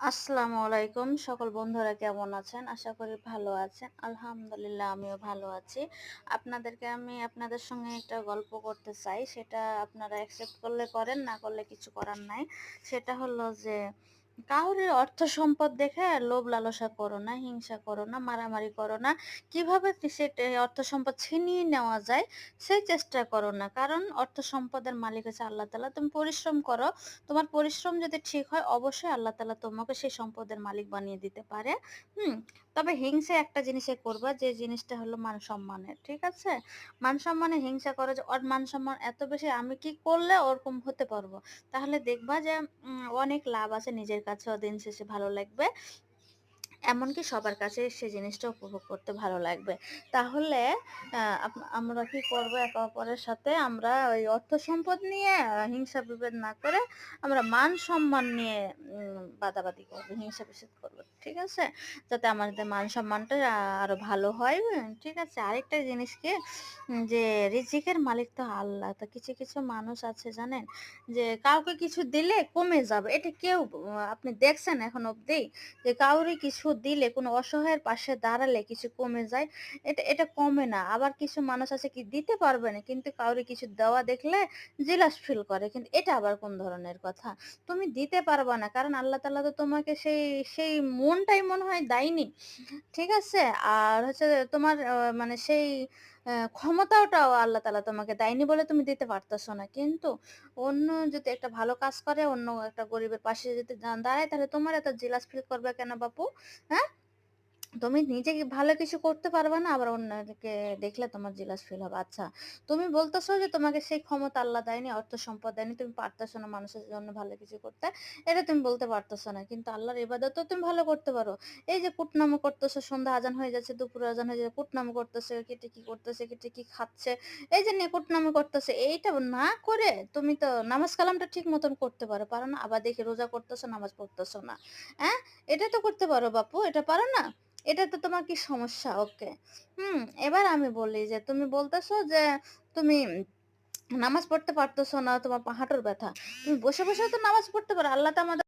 আসসালামু আলাইকুম। সকল বন্ধুরা কেমন আছেন? আশা করি ভালো আছেন। আলহামদুলিল্লাহ, আমিও ভালো আছি। আপনাদেরকে আমি আপনাদের সঙ্গে একটা গল্প করতে চাই। সেটা আপনারা অ্যাকসেপ্ট করলে করেন, না করলে কিছু করার নাই। সেটা হলো যে কাউরে অর্থ সম্পদ দেখে লোভ লালসা করো না, হিংসা করো না, মারামারি করো না। কীভাবে অর্থ সম্পদ ছিনিয়ে নেওয়া যায়, সেই চেষ্টা করো না। কারণ অর্থ সম্পদের মালিক হচ্ছে আল্লাহ তাআলা তুমি পরিশ্রম করো। তোমার পরিশ্রম যদি ঠিক হয়, অবশ্যই আল্লাহ তাআলা তোমাকে সেই সম্পদের মালিক বানিয়ে দিতে পারে। হুম? তবে হিংসা একটা জিনিসে করবা, যে জিনিসটা হলো মান সম্মানের, ঠিক আছে? মান সম্মানে হিংসা করো যে, ওর মান সম্মান এত বেশি, আমি কি করলে ওরকম হতে পারব? তাহলে দেখবা যে অনেক লাভ আছে নিজের কাছেও দিন শেষে ভালো লাগবে। এমনকি সবার কাছে সে জিনিসটা উপভোগ করতে ভালো লাগবে। তাহলে আমরা কি করব একে অপরের সাথে আমরা ওই অর্থ সম্পদ নিয়ে হিংসা বিভেদ না করে আমরা মান সম্মান নিয়ে বাদাবাদি করব, হিংসা বিষেদ করব। ঠিক আছে? যাতে আমাদের মান সম্মানটা আরও ভালো হয়। ঠিক আছে? আরেকটা জিনিস কি যে রিজিকের মালিক তো আল্লাহ। তো কিছু, কিছু মানুষ আছে জানেন? যে কাউকে কিছু দিলে কমে যাবে। এটা কেউ আপনি দেখছেন এখন অব্দি? যে কাউরে কিছু দিলে কোনো অসহায়ের পাশে দাঁড়ালে কিছু কমে যায়। এটা এটা কমে না। আবার কিছু মানুষ আছে কি দিতে পারবে না। কিন্তু কাউরে কিছু দেওয়া দেখলে জিলাস ফিল করে। কিন্তু এটা আবার কোন ধরনের কথা? তুমি দিতে পারবা না। কারণ আল্লাহ তালা তো তোমাকে সেই সেই মনটাই মনে হয় দেয়নি। ঠিক আছে? আর হচ্ছে তোমার মানে সেই ক্ষমতাটাও আল্লাহ তালা তোমাকে দেয়নি বলে তুমি দিতে পারতেছো না। কিন্তু অন্য যদি একটা ভালো কাজ করে, অন্য একটা গরিবের পাশে যদি দাঁড়ায় তাহলে তোমার এত জেলাস ফিল করবে কেন বাপু? হ্যাঁ? তুমি নিজে ভালো কিছু করতে পারবে না, আবার অন্যকে দেখলে তোমার জেলাস ফিল হবে। আচ্ছা, তুমি বলতেছো যে তোমাকে সেই ক্ষমতা আল্লাহ দেয়নি, অর্থ সম্পদ দেয়নি, তুমি পারতেছো না মানুষের জন্য ভালো কিছু করতে। এটা তুমি বলতে পারতেছো না। কিন্তু আল্লাহর ইবাদতও তুমি ভালো করতে পারো। এই যে কুটনামো করতেছো, সন্ধ্যা আজান হয়ে যাচ্ছে, দুপুরে আজান হয়ে যাচ্ছে, কুটনামো করতেছে, কেটে কি করতেছে, কেটে কি খাচ্ছে, এই যে নিয়ে কুটনামো করতেছে, এইটা না করে তুমি তো নামাজ কালামটা ঠিক মতন করতে পারো। পারো না? আবার দেখি রোজা করতেছো, নামাজ পড়তেছো না। হ্যাঁ? এটা তো করতে পারো বাপু, এটা পারো না? এটা তো তোমার কি সমস্যা? ওকে। হুম, এবার আমি বলি যে তুমি বলতেছো যে তুমি নামাজ পড়তে পারতেছো না, তোমার হাঁটুর ব্যথা। তুমি বসে, বসেও তো নামাজ পড়তে পারো। আল্লাহ তো আমাদের